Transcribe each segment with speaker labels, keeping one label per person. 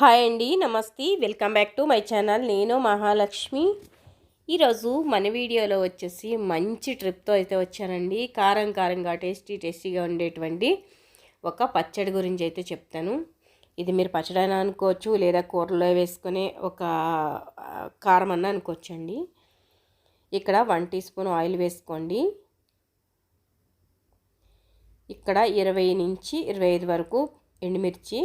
Speaker 1: Hi అండి నమస్తే. Welcome back to my channel. నేను మహాలక్ష్మి. ఈరోజు మన వీడియోలో వచ్చేసి మంచి ట్రిప్తో అయితే వచ్చానండి. కారం కారంగా టేస్టీ టేస్టీగా ఉండేటువంటి ఒక పచ్చడి గురించి అయితే చెప్తాను. ఇది మీరు పచ్చడి అయినా అనుకోవచ్చు లేదా కూరలో వేసుకునే ఒక కారం అన్న అనుకోవచ్చండి. ఇక్కడ వన్ టీ స్పూన్ ఆయిల్ వేసుకోండి. ఇక్కడ ఇరవై నుంచి ఇరవై ఐదు వరకు ఎండుమిర్చి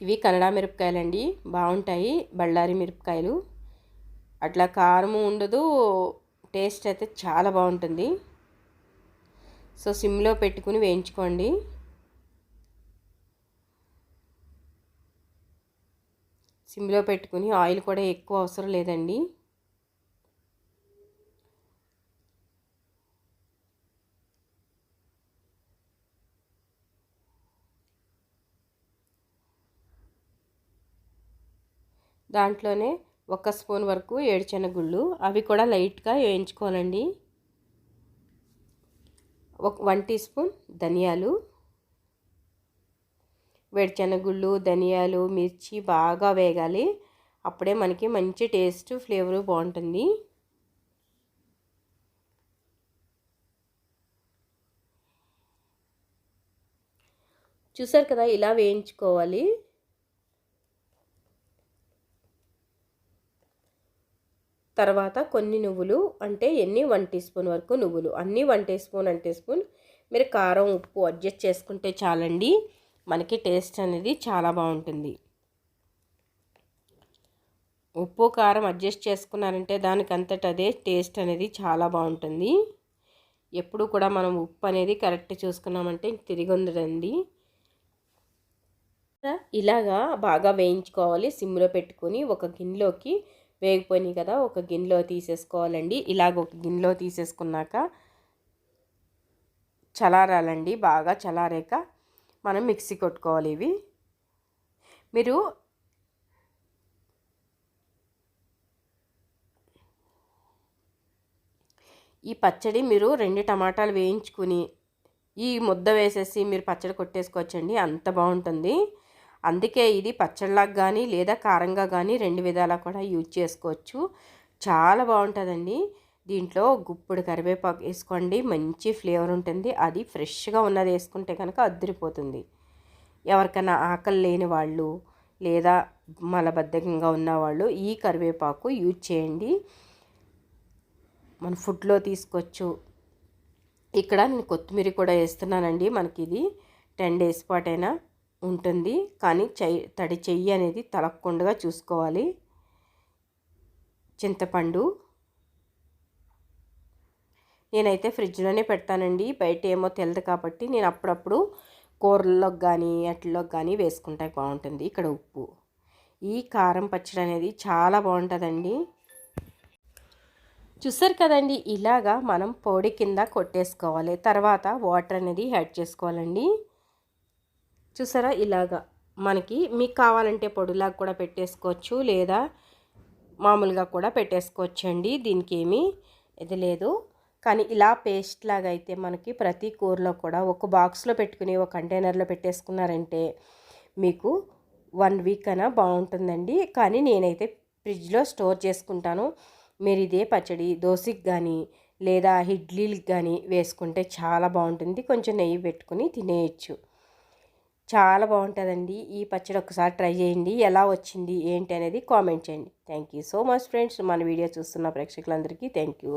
Speaker 1: ఇవి కన్నడ మిరపకాయలండి. బాగుంటాయి బళ్ళారి మిరపకాయలు. అట్లా కారము ఉండదు టేస్ట్ అయితే చాలా బాగుంటుంది. సో సిమ్లో పెట్టుకుని వేయించుకోండి. సిమ్లో పెట్టుకుని ఆయిల్ కూడా ఎక్కువ అవసరం లేదండి. దాంట్లోనే ఒక స్పూన్ వరకు ఏడుచెనగుళ్ళు అవి కూడా లైట్గా వేయించుకోవాలండి. ఒక వన్ టీ స్పూన్ ధనియాలు. వేడిచెనగుళ్ళు ధనియాలు మిర్చి బాగా వేగాలి. అప్పుడే మనకి మంచి టేస్ట్ ఫ్లేవర్ బాగుంటుంది. చూసారు కదా ఇలా వేయించుకోవాలి. తర్వాత కొన్ని నువ్వులు అంటే ఎన్ని? వన్ టీ స్పూన్ వరకు నువ్వులు. అన్నీ one teaspoon one teaspoon. మీరు కారం ఉప్పు అడ్జస్ట్ చేసుకుంటే చాలండి. మనకి టేస్ట్ అనేది చాలా బాగుంటుంది. ఉప్పు కారం అడ్జస్ట్ చేసుకున్నారంటే దానికంతట అదే టేస్ట్ అనేది చాలా బాగుంటుంది. ఎప్పుడు కూడా మనం ఉప్పు అనేది కరెక్ట్ చూసుకున్నామంటే తిరిగి ఉండదండి. ఇలాగా బాగా వేయించుకోవాలి. సిమ్లో పెట్టుకొని ఒక గిన్నెలోకి వేగిపోయినాయి కదా ఒక గిన్నెలో తీసేసుకోవాలండి. ఇలాగ ఒక గిన్నెలో తీసేసుకున్నాక చలారాలండి బాగా చలారాక మనం మిక్సీ కొట్టుకోవాలి ఇవి. మీరు ఈ పచ్చడి మీరు రెండు టమాటాలు వేయించుకుని ఈ ముద్ద వేసేసి మీరు పచ్చడి కొట్టేసుకోవచ్చండి అంత బాగుంటుంది. అందుకే ఇది పచ్చళ్ళకు కానీ లేదా కారంగా కానీ రెండు విధాలా కూడా యూజ్ చేసుకోవచ్చు. చాలా బాగుంటుందండి. దీంట్లో గుప్పుడు కరివేపాకు వేసుకోండి. మంచి ఫ్లేవర్ ఉంటుంది. అది ఫ్రెష్గా ఉన్నది వేసుకుంటే కనుక అద్దరిపోతుంది. ఎవరికైనా ఆకలి లేని వాళ్ళు లేదా మలబద్ధకంగా ఉన్నవాళ్ళు ఈ కరివేపాకు యూజ్ చేయండి. మన ఫుడ్లో తీసుకోవచ్చు. ఇక్కడ నేను కొత్తిమీర కూడా వేస్తున్నానండి. మనకి ఇది టెన్ డేస్ పాటైనా ఉంటుంది. కానీ చెయ్యి తడి చెయ్యి అనేది తలక్కుండా చూసుకోవాలి. చింతపండు. నేనైతే ఫ్రిడ్జ్లోనే పెడతానండి. బయట ఏమో తెలదు కాబట్టి నేను అప్పుడప్పుడు కూరల్లోకి కానీ అట్లలోకి కానీ వేసుకుంటే బాగుంటుంది. ఇక్కడ ఉప్పు. ఈ కారం పచ్చడి అనేది చాలా బాగుంటుందండి. చూసారు కదండి ఇలాగా మనం పొడి కింద కొట్టేసుకోవాలి. తర్వాత వాటర్ అనేది యాడ్ చేసుకోవాలండి. చూసారా? ఇలాగా. మనకి మీకు కావాలంటే పొడిలాగా కూడా పెట్టేసుకోవచ్చు లేదా మామూలుగా కూడా పెట్టేసుకోవచ్చు అండి దీనికి ఏమీ ఇది లేదు. కానీ ఇలా పేస్ట్ లాగా అయితే మనకి ప్రతి కూరలో కూడా ఒక బాక్స్లో పెట్టుకుని ఒక కంటైనర్లో పెట్టేసుకున్నారంటే మీకు వన్ వీక్ అయినా బాగుంటుందండి. కానీ నేనైతే ఫ్రిడ్జ్లో స్టోర్ చేసుకుంటాను. మీరు ఇదే పచ్చడి దోశకి కానీ లేదా ఇడ్లీలకు కానీ వేసుకుంటే చాలా బాగుంటుంది. కొంచెం నెయ్యి పెట్టుకుని తినేయచ్చు. చాలా బాగుంటుందండి. ఈ పచ్చడి ఒకసారి ట్రై చేయండి. ఎలా వచ్చింది ఏంటి అనేది కామెంట్ చేయండి. Thank you so much friends. మన వీడియో చూస్తున్న ప్రేక్షకులందరికీ థ్యాంక్ యూ.